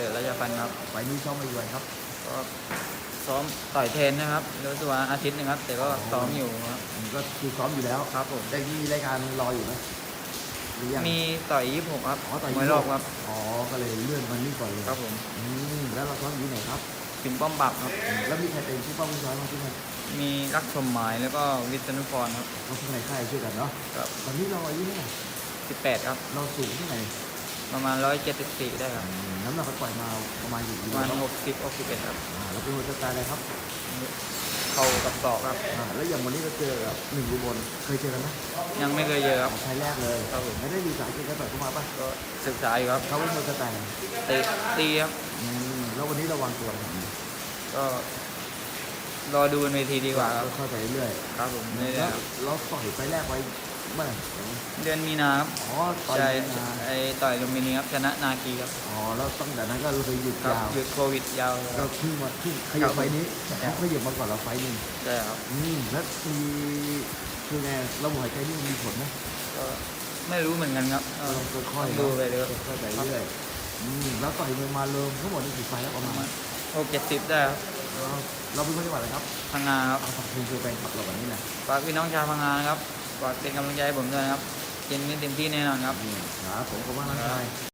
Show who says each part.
Speaker 1: ริฐราชพันธ์ครับ
Speaker 2: ไฟล์นี้ซ้อมมาอยู่วันครับ
Speaker 1: ก็ซ้อมต่อยเทรนนะครับรู้สึกว่าอาทิตย์หนึงครับ แต่ก็ซ้อมอยู่ครับ
Speaker 2: มันก็คือซ้อมอยู่แล้ว
Speaker 1: ครับผม
Speaker 2: ได้มีรายการรออยู่ไหมหรือยัง
Speaker 1: มีต่อยยี่สิบหกครับ
Speaker 2: อ๋อต่อย
Speaker 1: มวยรอบครับ
Speaker 2: อ๋อก็เลยเลื่อนมันนี่ก่อนเลย
Speaker 1: ครับผม
Speaker 2: อืมแล้วเราซ้อมอยู่ไหนครับ
Speaker 1: ถึงป้อมปรับครับ
Speaker 2: อืมแล้วมีใครเป็นผู้ป้องกันซ้อมมาที่นั่น
Speaker 1: มีรักชมหมายแล้วก็วิษณุพรครับ
Speaker 2: ก็ทุกในค่ายช่วยกันเนาะ
Speaker 1: กับ
Speaker 2: ตอนนี้เราอายุเท่าไหร่
Speaker 1: สิบแปดครับ
Speaker 2: เราสูงเท่าไหร่
Speaker 1: ประมาณร้อยเจ็ดสิบสี่ได้ครับ
Speaker 2: อืมน้ำหนักเขาปล่อยมาประมาณกี่กิ
Speaker 1: ป
Speaker 2: โล
Speaker 1: ระมาณ
Speaker 2: ครับ
Speaker 1: หกสิบหกสิบเอ็ดครับ
Speaker 2: อ่าแล้วเป็นหัวใจอะไรครับ
Speaker 1: เข่ากับศอกครับ
Speaker 2: อ่าแล้วอย่างวันนี้เราเจอกับหนึ่งอุบลเคยเจอกันไหม
Speaker 1: ยังไม่เคยเจอครับ
Speaker 2: ใช้แรกเลย
Speaker 1: ครับผม
Speaker 2: ไม่ได้ดีสายเจอกันต่อยเข้ามาปะ
Speaker 1: ก็ศึกษาอยู่ครับ
Speaker 2: เขาเป็นมวยสไตล์
Speaker 1: ตีตีครับ
Speaker 2: อืมแล้ววันนี้ระวังตัวหน่อย
Speaker 1: ก็ รอดูบนเวทีดีกว่าครับ
Speaker 2: เข้าใจเรื่อย
Speaker 1: ครับผม
Speaker 2: ๆ
Speaker 1: ไม่ได้
Speaker 2: แล้ว
Speaker 1: ครับ
Speaker 2: เราต่อยไปแรกไว้เมื่อไหร่
Speaker 1: เดือนมีนาครับ
Speaker 2: อ๋อต่อย
Speaker 1: ใช่
Speaker 2: นาน
Speaker 1: ไอต่อยลุมพินีครับชนะนาคีครับ
Speaker 2: อ๋อแล้วตั้งแต่นั้นก็เราเคยหยุด
Speaker 1: ครับ
Speaker 2: ยาว
Speaker 1: หยุดโควิดยาวค
Speaker 2: ก็
Speaker 1: รับ
Speaker 2: เพิ่งมาเพิ่งขยับไฟล์นี้
Speaker 1: ครับ
Speaker 2: เขาขยับมาก่อนเราไฟล์หนึง
Speaker 1: ใช่ครับ
Speaker 2: อืมแล้วมีคือไงระบบหายใจนี่มันมีผลไหม
Speaker 1: ก็ไม่รู้เหมือนกันครับ
Speaker 2: เราลองค่อยๆ
Speaker 1: ดูไปเรื่อย
Speaker 2: ค่อยๆไปเรื่อยอืมแล้วต่อยมวยมาเริ่มทั้งหมดนี่กี่ไฟล์แล้วประมาณ
Speaker 1: หกเจ็ดสิบได้ครับ
Speaker 2: เรา เราเป็นคนจังหวัดอะไรครับ
Speaker 1: พังงาครับ
Speaker 2: เอาฝากคุณคือแฟนคลับเราแบบนี้หนะ
Speaker 1: ฝากพี่น้องชาวพังงานะครับฝากเป็นกำลังใจให้ผมด้วยนะครับเต็มที่เต็มที่แน่นอนครับ
Speaker 2: ครับผมขอบคุณมากนะครับ